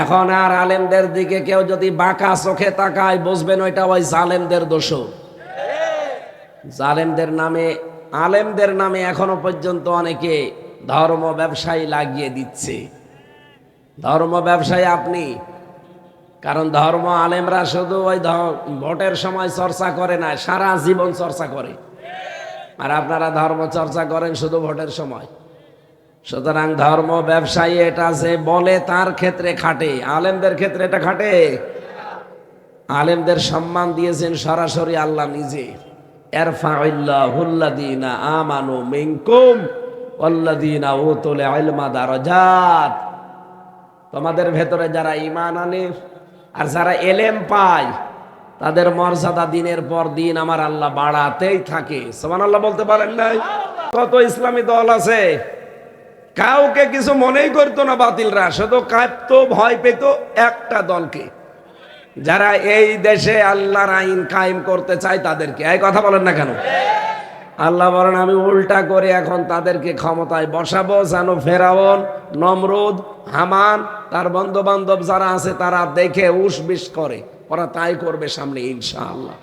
এখন আর আলেমদের দিকে কেউ যদি বাঁকা চোখে তাকায়, বুঝবেন ওইটা ওই জালেমদের দোষ জালেমদের নামে, আলেমদের নামে এখনও পর্যন্ত অনেকে ধর্ম ব্যবসায়ী লাগিয়ে দিচ্ছে। ধর্ম ব্যবসায়ী আপনি, কারণ ধর্ম আলেমরা শুধু ওই ভোটের সময় চর্চা করে না, সারা জীবন চর্চা করে। আর আপনারা ধর্ম চর্চা করেন শুধু ভোটের সময়। সুতরাং ধর্ম ব্যবসায়ী এটা যে বলে তার ক্ষেত্রে খাটে। আলেমদের ক্ষেত্রে এটা খাটে। আলেমদের সম্মান দিয়েছেন সরাসরি আল্লাহ নিজে। তোমাদের ভেতরে যারা ইমান আনে আর যারা এলেম পায়, তাদের মর্যাদা দিনের পর দিন আমার আল্লাহ বাড়াতেই থাকে। সমান আল্লাহ বলতে পারেন নাই? কত ইসলামী দল আছে? কাউকে কিছু মনেই করতো না বাতিলরা শুধু কাঁপতো ভয় পেত একটা দলকে। যারা এই দেশে আল্লাহর আইন কায়েম করতে চায় তাদেরকে। এই কথা বলেন না কেন? আল্লাহ বলেন, আমি উল্টা করে এখন তাদেরকে ক্ষমতায় বসাবো, যেন ফেরাউন, নমরুদ, হামান, তার বন্ধু বান্ধব যারা আছে তারা দেখে উস বিশ করে। ওরা তাই করবে সামনে, ইনশাআল্লাহ।